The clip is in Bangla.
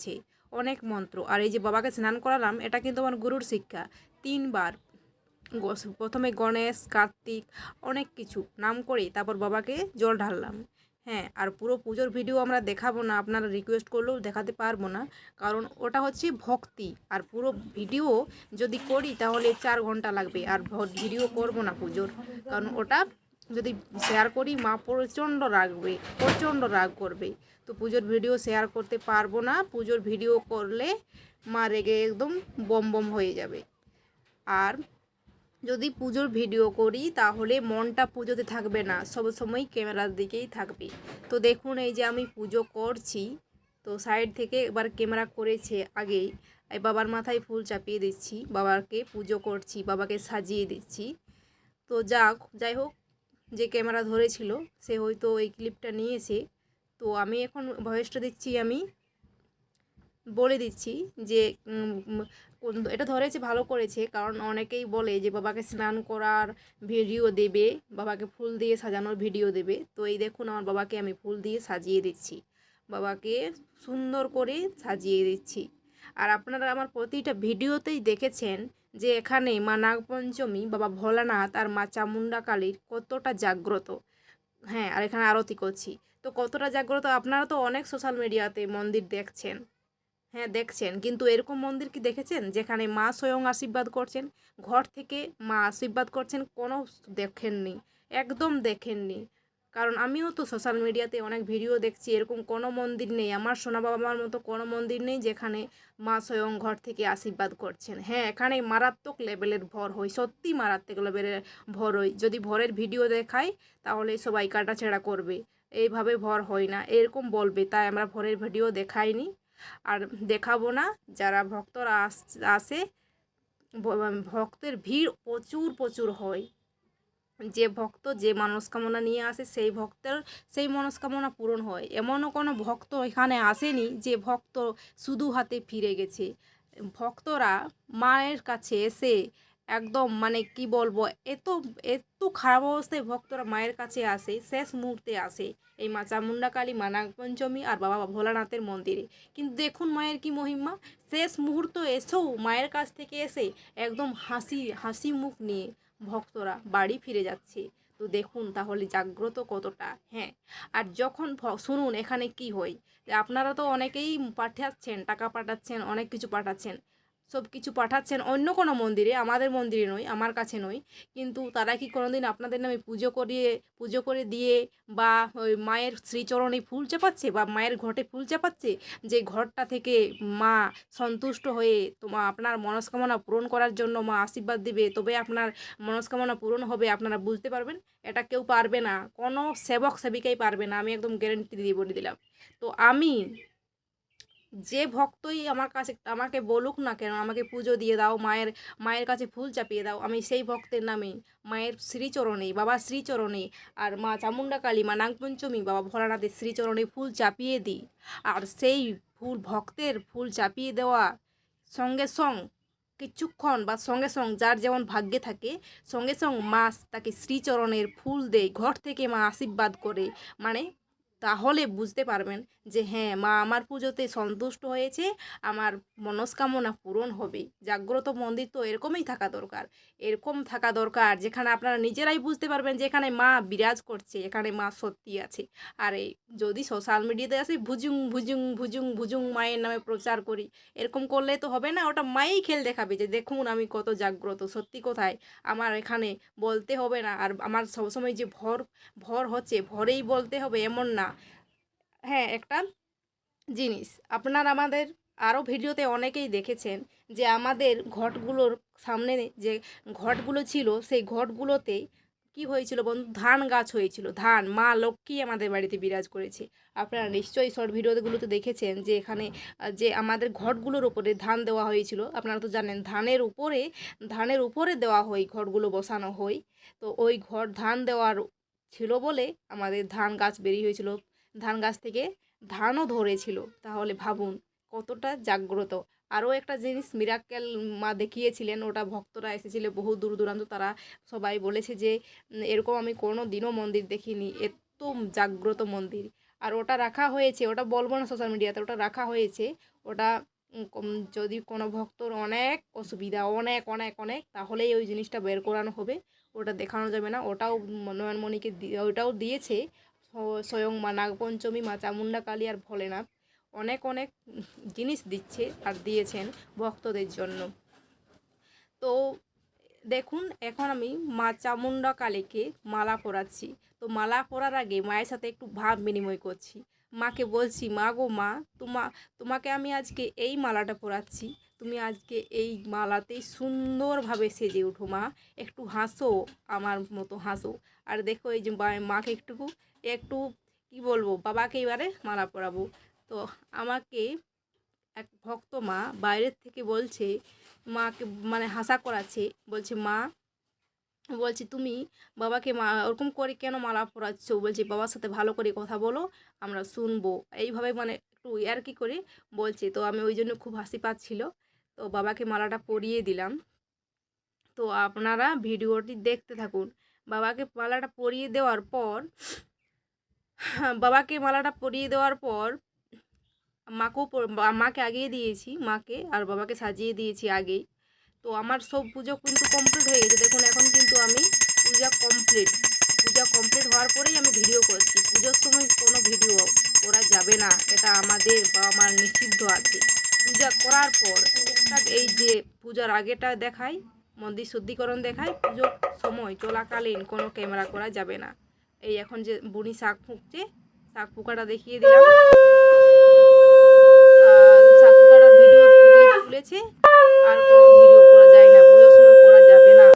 আছে অনেক মন্ত্র। আর এই যে বাবাকে স্নান করালাম, এটা কিন্তু আমার গুরুর শিক্ষা। তিনবার প্রথমে গণেশ, কার্তিক, অনেক কিছু। নাম করে তারপর বাবাকে জল ঢাললাম। হ্যাঁ আর পুরো পুজোর ভিডিও আমরা দেখাবো না, আপনারা রিকোয়েস্ট করলেও দেখাতে পারব না। কারণ ওটা হচ্ছে ভক্তি। আর পুরো ভিডিও যদি করি তাহলে চার ঘণ্টা লাগবে। আর ভিডিও করব না পুজোর। কারণ ওটা যদি শেয়ার করি, মা প্রচণ্ড রাখবে প্রচণ্ড রাগ করবে। তো পুজোর ভিডিও শেয়ার করতে পারব না, পুজোর ভিডিও করলে মা রেগে একদম বম বম হয়ে যাবে। আর যদি পুজোর ভিডিও করি, তাহলে মনটা পুজোতে থাকবে না, সব সময় ক্যামেরার দিকেই থাকবে। তো দেখুন, এই যে আমি পুজো করছি, তো সাইড থেকে এবার ক্যামেরা করেছে আগেই এই বাবার মাথায় ফুল চাপিয়ে দিচ্ছি, বাবাকে পুজো করছি, বাবাকে সাজিয়ে দিচ্ছি। তো যাক, যাই হোক যে ক্যামেরা ধরেছিল, সে হয়তো এই ক্লিপটা নিয়েছে। তো আমি এখন ভয়েসটা দিচ্ছি, আমি বলে দিচ্ছি যে এটা ধরেছে, ভালো করেছে। কারণ অনেকেই বলে যে, বাবাকে স্নান করার ভিডিও দেবে, বাবাকে ফুল দিয়ে সাজানোর ভিডিও দেবে। তো এই দেখুন, আমার বাবাকে আমি ফুল দিয়ে সাজিয়ে দিচ্ছি। বাবাকে সুন্দর করে সাজিয়ে দিচ্ছি। আর আপনারা আমার প্রতিটা ভিডিওতেই দেখেছেন যে এখানে মা নাগপঞ্চমী, বাবা ভোলানাথ আর মা চামুন্ডা কালীর কতটা জাগ্রত। হ্যাঁ আর এখানে আরতি করছি। তো কতটা জাগ্রত আপনারা তো অনেক সোশ্যাল মিডিয়াতে মন্দির দেখছেন। হ্যাঁ দেখছেন। কিন্তু এরকম মন্দির কি দেখেছেন? যেখানে মা স্বয়ং আশীর্বাদ করছেন, ঘর থেকে মা আশীর্বাদ করছেন, কোনো দেখেননি। একদম দেখেননি। কারণ আমিও তো সোশ্যাল মিডিয়াতে অনেক ভিডিও দেখছি, এরকম কোনো মন্দির নেই, আমার সোনা বাবা মার মতো কোনো মন্দির নেই যেখানে মা স্বয়ং ঘর থেকে আশীর্বাদ করছেন। হ্যাঁ এখানে মারাত্মক লেভেলের ভর হয়, সত্যি মারাত্মক লেভেলের ভর হয়। যদি ভরের ভিডিও দেখায় তাহলে সবাই কাটাছেড়া করবে। এইভাবে ভর হয় না, এরকম বলবে, তাই আমরা ভরের ভিডিও দেখাইনি। আর দেখাবো না, যারা ভক্তরা আস- আসে ভক্তের ভিড় প্রচুর প্রচুর হয়। যে ভক্ত যে মনস্কামনা নিয়ে আসে সেই ভক্তের সেই মনস্কামনা পূরণ হয়। এমনও কোনো ভক্ত এখানে আসেনি যে ভক্ত শুধু হাতে ফিরে গেছে। ভক্তরা মায়ের কাছে এসে একদম মানে কি বলব, এত এত খারাপ অবস্থায় ভক্তরা মায়ের কাছে আসে, শেষ মুহূর্তে আসে এই মা চামুন্ডা কালী মা নাগপঞ্চমী আর বাবা ভোলানাথের মন্দিরে। কিন্তু দেখুন মায়ের কি মহিমা, শেষ মুহূর্ত এসেও মায়ের কাছ থেকে এসে একদম হাসি হাসি মুখ নিয়ে ভক্তরা বাড়ি ফিরে যাচ্ছে। তো দেখুন তাহলে জাগ্রত কতটা? হ্যাঁ। আর যখন শুনুন এখানে কি হয়? আপনারা তো অনেকেই পাঠাচ্ছেন টাকা পাঠাচ্ছেন, অনেক কিছু পাঠাচ্ছেন। সব কিছু পাঠাচ্ছেন অন্য কোনো মন্দিরে, আমাদের মন্দিরে নয়, আমার কাছে নয়। কিন্তু তারা কি কোনোদিন আপনাদের নামে পুজো করিয়ে, পুজো করে দিয়ে বা ওই মায়ের শ্রীচরণে ফুল চাপাচ্ছে বা মায়ের ঘটে ফুল চাপাচ্ছে? যে ঘরটা থেকে মা সন্তুষ্ট হয়ে তোমা, আপনার মনস্কামনা পূরণ করার জন্য মা আশীর্বাদ দিবে, তবে আপনার মনস্কামনা পূরণ হবে আপনারা বুঝতে পারবেন? এটা কেউ পারবে না। কোনো সেবক সেবিকাই পারবে না। আমি একদম গ্যারেন্টি দিয়ে বলে দিলাম। তো আমি যে ভক্তই আমার কাছে, আমাকে বলুক না কেন, আমাকে পুজো দিয়ে দাও, মায়ের মায়ের কাছে ফুল চাপিয়ে দাও, আমি সেই ভক্তের নামে, মায়ের শ্রীচরণে বাবা শ্রীচরণে আর মা চামুন্ডা কালী, মা নাগপঞ্চমী বাবা ভোলানাথের শ্রীচরণে ফুল চাপিয়ে দিই। আর সেই ফুল, ভক্তের ফুল চাপিয়ে দেওয়া সঙ্গে সঙ্গ কিছুক্ষণ বা সঙ্গে সঙ্গ যার যেমন ভাগ্যে থাকে, সঙ্গে সঙ্গ মা তাকে শ্রীচরণের ফুল দেয়, ঘর থেকে মা আশীর্বাদ করে। মানে তাহলে বুঝতে পারবেন যে হ্যাঁ মা আমার পুজোতে সন্তুষ্ট হয়েছে, আমার মনস্কামনা পূরণ হবে। জাগ্রত মন্দির তো এরকমই থাকা দরকার। এরকম থাকা দরকার যেখানে আপনারা নিজেরাই বুঝতে পারবেন যে এখানে মা বিরাজ করছে, এখানে মা সত্যি আছে। আর এই যদি সোশ্যাল মিডিয়াতে আসে, ভুজুং ভুজুং ভুজুং ভুজুং মায়ের নামে প্রচার করি, এরকম করলে তো হবে না, ওটা মাই খেল দেখাবে যে দেখুন আমি কত জাগ্রত, সত্যি কোথায়? আমার এখানে বলতে হবে না। আর আমার সবসময় যে ভর ভর হচ্ছে, ভরেই বলতে হবে এমন না। হ্যাঁ একটা জিনিস। আপনার আমাদের আরও ভিডিওতে অনেকেই দেখেছেন যে আমাদের ঘটগুলোর সামনে যে ঘটগুলো ছিল, সেই ঘটগুলোতে কি হয়েছিল বন্ধু? ধান গাছ হয়েছিল। ধান, মা লক্ষ্মী আমাদের বাড়িতে বিরাজ করেছে। আপনারা নিশ্চয়ই শর্ট ভিডিওগুলোতে দেখেছেন যে এখানে, যে আমাদের ঘটগুলোর উপরে ধান দেওয়া হয়েছিল। আপনারা তো জানেন ধানের উপরে ধানের উপরে দেওয়া হয়, ঘটগুলো বসানো হয়। তো ওই ঘর ধান দেওয়ার ছিল বলে আমাদের ধান গাছ বেরিয়ে হয়েছিল। ধান গাছ থেকে ধানও ধরেছিল। তাহলে ভাবুন, কতটা জাগ্রত। আরও একটা জিনিস মিরাক্কেল মা দেখিয়েছিলেন, ওটা ভক্তরা এসেছিল বহু দূর দূরান্ত, তারা সবাই বলেছে যে এরকম আমি কোনো দিনও মন্দির দেখিনি, এত জাগ্রত মন্দির। আর ওটা রাখা হয়েছে, ওটা বলব না সোশ্যাল মিডিয়াতে ওটা রাখা হয়েছে। ওটা যদি কোনো ভক্তর অনেক অসুবিধা, অনেক অনেক অনেক, তাহলেই ওই জিনিসটা বের করানো হবে। ওটা দেখানো যাবে না। ওটাও নয়নমণিকে ওটাও দিয়েছে। স্বয়ং মা নাগপঞ্চমী, মা চামুন্ডা কালী আর ভোলেনাথ অনেক অনেক জিনিস দিচ্ছে আর দিয়েছেন ভক্তদের জন্য। তো দেখুন, এখন আমি মা চামুন্ডা কালীকে মালা পরাচ্ছি। তো মালা পরার আগে মায়ের সাথে একটু ভাব বিনিময় করছি। মাকে বলছি, মা গো মা, তোমা, তোমাকে আমি আজকে এই মালাটা পরাচ্ছি। তুমি আজকে এই মালাতেই সুন্দরভাবে সেজে উঠো, মা। একটু হাসো, আমার মতো হাসো। আর দেখো, এই যে মাকে একটু একটু, কি বলব, বাবাকে এবারে মালা পরাবো। তো আমাকে এক ভক্ত মা বাইরের থেকে বলছে, মাকে মানে হাসা করাচ্ছে, বলছে, মা, বলছি, তুমি বাবাকে মা, ওরকম করে কেন মালা পরাচ্ছ? বলছি, বাবার সাথে ভালো করে কথা বলো, আমরা শুনব। এইভাবে মানে একটু ইয়ার্কি করে বলছে। তো আমি ওই জন্য খুব হাসি পাচ্ছিল। তো বাবাকে মালাটা পরিয়ে দিলাম। তো আপনারা ভিডিওটি দেখতে থাকুন। বাবাকে মালাটা পরিয়ে দেওয়ার পর, বাবাকে মালাটা পরিয়ে দেওয়ার পর মাকেও মাকে আগিয়ে দিয়েছি, মাকে আর বাবাকে সাজিয়ে দিয়েছি আগেই। তো আমার সব পুজো কিন্তু কমপ্লিট হয়ে গেছে। দেখুন, এখন কিন্তু আমি পূজা কমপ্লিট পূজা কমপ্লিট হওয়ার পরেই আমি ভিডিও করছি। পুজোর সময় কোনো ভিডিও করা যাবে না। এটা আমাদের বা, আমার নিষিদ্ধ আছে। পূজা করার পর টুকটাক এই যে পূজার আগেটা দেখাই, মন্দির শুদ্ধিকরণ দেখায় পুজোর সময় চলাকালীন কোনো ক্যামেরা করা যাবে না। এই এখন যে বুনি শাক ফুঁকছে, শাক পোকাটা দেখিয়ে দিলাম। শাক ফুকাটার ভিডিও তুলেছে, আর কোনো ভিডিও